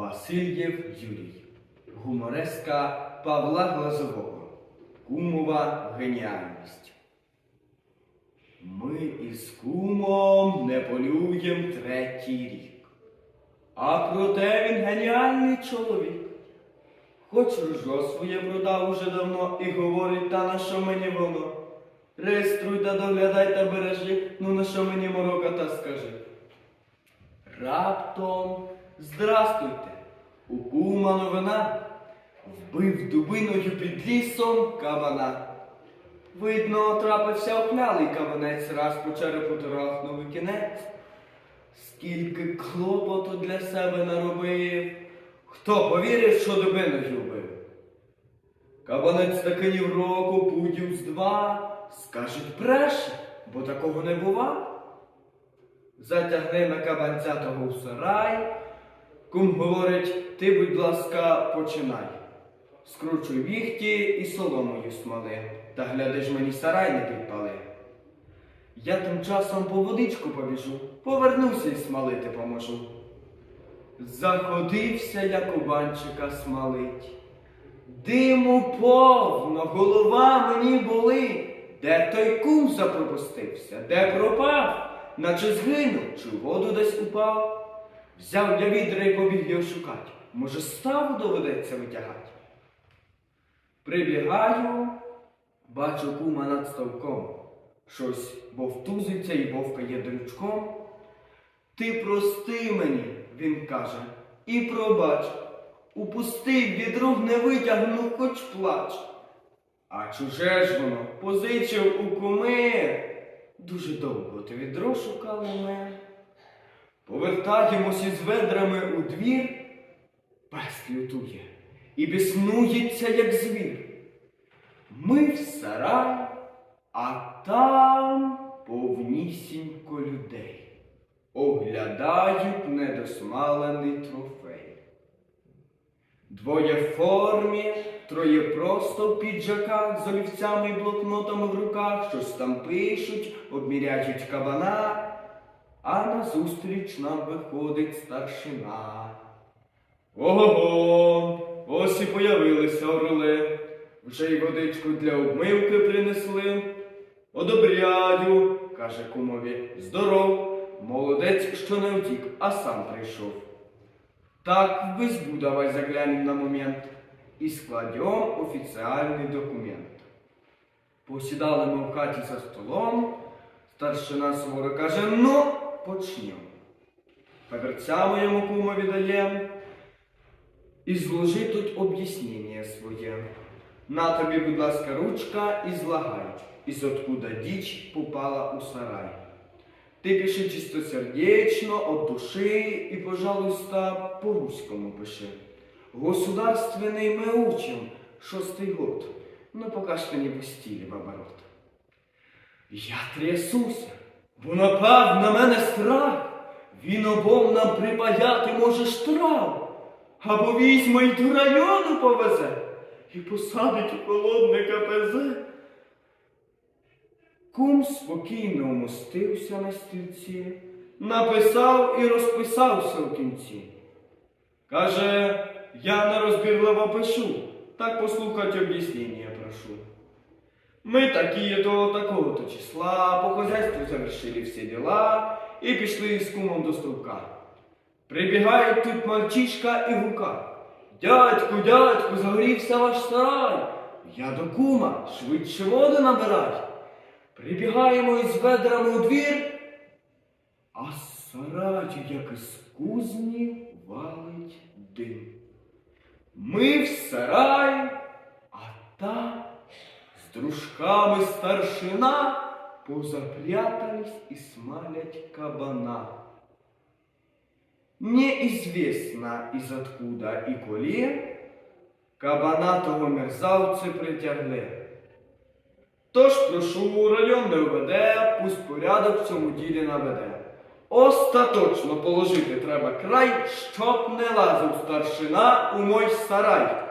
Васильєв Юрій, гумореска Павла Глазового, Кумова геніальність. Ми із кумом не полюєм третій рік. А проте він геніальний чоловік. Хоч ружо своє продав уже давно і говорить, та на що мені воно? Реєструй та доглядай та бережи, ну на що мені морока та скажи. Раптом здрастуйте, кума новина вбив дубиною під лісом кабана. Видно, трапився оклялий кабанець, раз по черепу торохнув і кінець. Скільки клопоту для себе наробив, хто повірив, що дубиною вбив? Кабанець таки ні в року, пудів з два, скажуть бреше, бо такого не бува. Затягни на кабанця того в сарай. Кум говорить, ти, будь ласка, починай. Скручуй віхті і соломою смали, та гляди ж мені сарай не підпали. Я тим часом по водичку побіжу, повернуся і смалити поможу. Заходився я кубанчика смалить. Диму повно, голова мені болить. Де той кум запропустився, де пропав, наче згинув, чи воду десь упав. Взяв я відра і побіг його шукать. Може, ставу доведеться витягать. Прибігаю, бачу кума над ставком. Щось вовтузиться і вовкає дрючком. Ти прости мені, він каже, і пробач. Упустив відруг не витягнув, хоч плач. А чуже ж воно позичив у куми. Дуже довго ти відро шукали ми. Повертаємось із ведрами у двір, пес лютує і біснується, як звір. Ми в сарай, а там повнісінько людей. Оглядають недосмалений трофей. Двоє в формі, троє просто в піджаках з олівцями і блокнотами в руках, щось там пишуть, обміряють кабана, а назустріч нам виходить старшина. Ого, ось і появилися орли. Вже й водичку для обмивки принесли. Одобряю, каже кумові, здоров, молодець, що не втік, а сам прийшов. Так, в избу давай заглянем на момент і складем офіціальний документ. Посідали ми в хаті за столом, старшина суворо каже, ну, почнем. Паперця моєму кумові даєм. І зложи тут об'яснення своє. На тобі, будь ласка, ручка і злагай, із откуда діч попала у сарай. Ти пиши чистосердечно, от души і, пожалуйста, по-руському пиши. Государственный мы учим, шостий год, но пока что не пустили в оборот. Я трясуся, бо напав на мене страх. Він обом нам припаяти може штраф. Або візьме й до району повезе і посадить у холодне КПЗ. Кум спокійно умостився на стільці, написав і розписався в кінці. Каже, я нерозбірливо пишу, так послухать об'яснення прошу. Мы такие то такого-то числа, по хозяйству завершили все дела и пішли з кумом до стовка. Прибігає тут мальчишка і гука. Дядьку, дядьку, загорівся ваш сарай. Я до кума, швидше воду набирай. Прибігаємо із ведрами у двір, а з як із кузні, валить дим. Ми в сарай, з дружками старшина позапрятались і смалять кабана. Неизвестно из откуда и коли кабана того мерзавці притягли. Тож прошу районне ОВД, пусть порядок в цьому ділі наведе. Остаточно положити треба край, щоб не лазив старшина у мой сарай.